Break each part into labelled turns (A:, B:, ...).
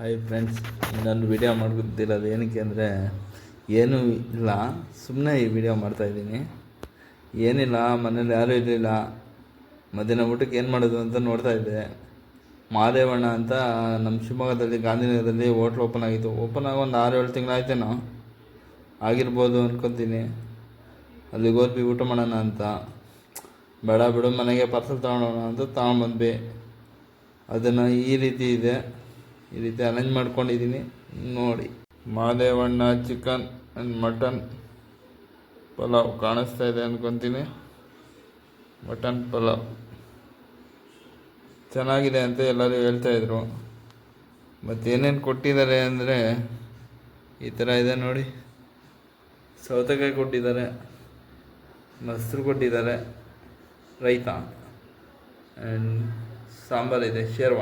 A: Hi friends ಇನ್ನೊಂದು video ಮಾಡ್ಕೊತಿರೋದು ಏನಕ್ಕೆ ಅಂದರೆ ಏನೂ ಇಲ್ಲ ಸುಮ್ಮನೆ ಈ ವಿಡಿಯೋ ಮಾಡ್ತಾಯಿದ್ದೀನಿ ಏನಿಲ್ಲ, ಮನೇಲಿ ಯಾರೂ ಇರಲಿಲ್ಲ. ಮಧ್ಯಾಹ್ನ ಊಟಕ್ಕೆ ಏನು ಮಾಡೋದು ಅಂತ ನೋಡ್ತಾ ಇದ್ದೆ. ಮಾದೇವಣ್ಣ ಅಂತ ನಮ್ಮ ಶಿವಮೊಗ್ಗದಲ್ಲಿ, ಗಾಂಧಿನಗರದಲ್ಲಿ ಹೋಟ್ಲ್ ಓಪನ್ ಆಗಿತ್ತು. ಓಪನ್ ಆಗಿ ಒಂದು ಆರು ಏಳು ತಿಂಗಳಾಯ್ತೇನೋ ಆಗಿರ್ಬೋದು ಅಂದ್ಕೊತೀನಿ ಅಲ್ಲಿಗೆ ಹೋದ್ವಿ, ಊಟ ಮಾಡೋಣ ಅಂತ. ಬೇಡ ಬಿಡು, ಮನೆಗೆ ಪಾರ್ಸಲ್ ತೊಗೊಳೋಣ ಅಂತ ತಗೊಂಡ್ಬಂದ್ವಿ. ಅದನ್ನು ಈ ರೀತಿ ಇದೆ. ಈ ರೀತಿ ಅರೇಂಜ್ ಮಾಡ್ಕೊಂಡಿದ್ದೀನಿ ನೋಡಿ. Madevanna chicken and mutton pulao ಕಾಣಿಸ್ತಾ ಇದೆ ಅಂದ್ಕೊತೀನಿ ಮಟನ್ ಪಲಾವ್. ಚೆನ್ನಾಗಿದೆ ಅಂತ ಎಲ್ಲರೂ ಹೇಳ್ತಾಯಿದ್ರು ಮತ್ತೇನೇನು ಕೊಟ್ಟಿದ್ದಾರೆ ಅಂದರೆ ಈ ಥರ ಇದೆ ನೋಡಿ. ಸೌತೆಕಾಯಿ ಕೊಟ್ಟಿದ್ದಾರೆ. ಮೊಸರು ಕೊಟ್ಟಿದ್ದಾರೆ. ರೈತ. ಆ್ಯಂಡ್ ಸಾಂಬಾರಿದೆ ಶೇರ್ವ.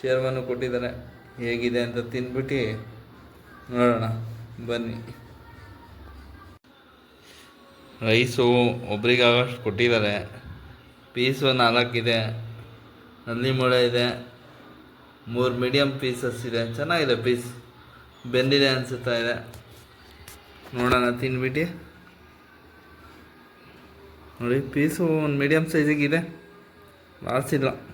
A: ಶೇರ್ವನು ಕೊಟ್ಟಿದ್ದಾರೆ ಹೇಗಿದೆ ಅಂತ ತಿಂದ್ಬಿಟ್ಟು ನೋಡೋಣ. ಬನ್ನಿ. ರೈಸು ಒಬ್ರಿಗಾಗಷ್ಟು ಕೊಟ್ಟಿದ್ದಾರೆ. ಪೀಸು ನಾಲ್ಕಿದೆ. ನಲ್ಲಿ ಮೊಳೆ ಇದೆ. ಮೂರು ಮೀಡಿಯಮ್ ಪೀಸಸ್ ಇದೆ. ಚೆನ್ನಾಗಿದೆ ಪೀಸ್. ಬೆಂದಿದೆ ಅನಿಸುತ್ತಾ ಇದೆ. ನೋಡೋಣ, ತಿನ್ಬಿಟ್ಟು. ನೋಡಿ, ಪೀಸು ಒಂದು ಮೀಡಿಯಮ್ ಸೈಜಿಗಿದೆ. ಲಾಸ್ ಇಲ್ಲ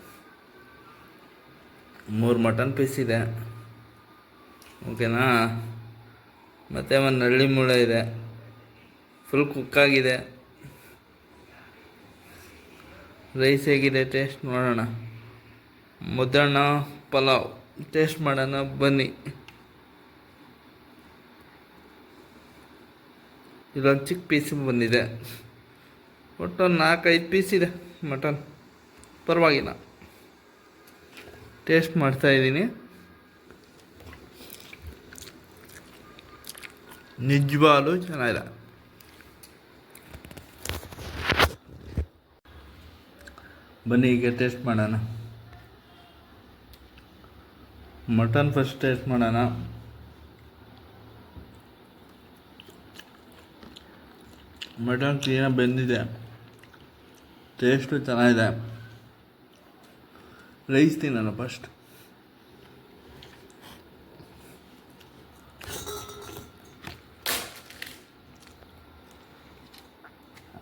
A: ಮೂರು ಮಟನ್ ಪೀಸ್ ಇದೆ. ಓಕೆನಾ ಮತ್ತು ಒಂದು ನಳ್ಳಿ ಮೂಳೆ ಇದೆ. ಫುಲ್ ಕುಕ್ಕಾಗಿದೆ ರೈಸ್ ಹೇಗಿದೆ ಟೇಸ್ಟ್ ನೋಡೋಣ. ಮುದ್ದಣ್ಣ, ಪಲಾವ್ ಟೇಸ್ಟ್ ಮಾಡೋಣ, ಬನ್ನಿ. ಇಲ್ಲೊಂದು ಚಿಕ್ಕ ಪೀಸ್ ಬಂದಿದೆ. ಒಟ್ಟು ನಾಲ್ಕೈದು ಪೀಸ್ ಇದೆ ಮಟನ್. ಪರವಾಗಿಲ್ಲ. ಟೇಸ್ಟ್ ಮಾಡ್ತಾ ಇದ್ದೀನಿ. ನಿಜವಾಗ್ಲೂ ಚೆನ್ನಾಗಿದೆ. ಬನ್ನಿ, ಈಗ ಟೇಸ್ಟ್ ಮಾಡೋಣ. ಮಟನ್ ಫಸ್ಟ್ ಟೇಸ್ಟ್ ಮಾಡೋಣ. ಮಟನ್ ಕ್ಲೀನಾಗಿ ಬೆಂದಿದೆ. ಟೇಸ್ಟು ಚೆನ್ನಾಗಿದೆ. ರೈಸ್ ನಾನು ಫಸ್ಟ್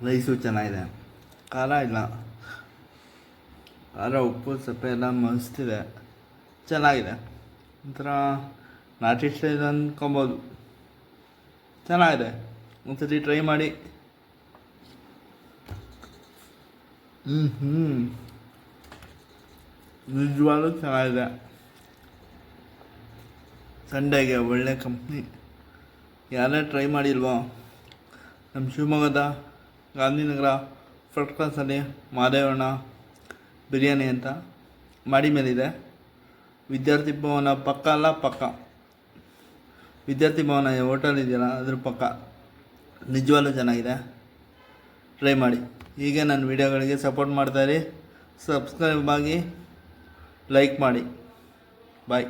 A: ರೈಸು ಚೆನ್ನಾಗಿದೆ. ಖಾರ ಇಲ್ಲ. ಖಾರ, ಉಪ್ಪು, ಸಪ್ಪೆ ಎಲ್ಲ ಮಸ್ತಿದೆ. ಚೆನ್ನಾಗಿದೆ. ಒಂಥರ ನಾಟಿ ಸ್ಟೈಲ್ ಅಂದ್ಕೊಬೋದು ಚೆನ್ನಾಗಿದೆ. ಒಂದ್ಸತಿ ಟ್ರೈ ಮಾಡಿ. ಹ್ಞೂ ಹ್ಞೂ ನಿಜವಾಗ್ಲೂ ಚೆನ್ನಾಗಿದೆ. ಸಂಡೆಗೆ ಒಳ್ಳೆ ಕಂಪ್ನಿ ಯಾರೇ ಟ್ರೈ ಮಾಡಿಲ್ವೋ? ನಮ್ಮ ಶಿವಮೊಗ್ಗದ ಗಾಂಧಿನಗರ ಫಸ್ಟ್ ಕ್ಲಾಸಲ್ಲಿ ಮಾದೇವಣ್ಣ ಬಿರಿಯಾನಿ ಅಂತ ಮಾಡಿ ಮೇಲಿದೆ. ವಿದ್ಯಾರ್ಥಿ ಭವನ ಪಕ್ಕ ಅಲ್ಲ ಪಕ್ಕ. ವಿದ್ಯಾರ್ಥಿ ಭವನ ಹೋಟೆಲ್ ಇದೆಯಲ್ಲ, ಅದ್ರ ಪಕ್ಕ. ನಿಜವಾಗ್ಲೂ ಚೆನ್ನಾಗಿದೆ. ಟ್ರೈ ಮಾಡಿ. ಹೀಗೆ ನನ್ನ ವೀಡಿಯೋಗಳಿಗೆ ಸಪೋರ್ಟ್ ಮಾಡ್ತಾಯಿರಿ ಸಬ್ಸ್ಕ್ರೈಬ್ ಆಗಿ. ಲೈಕ್ ಮಾಡಿ ಬಾಯ್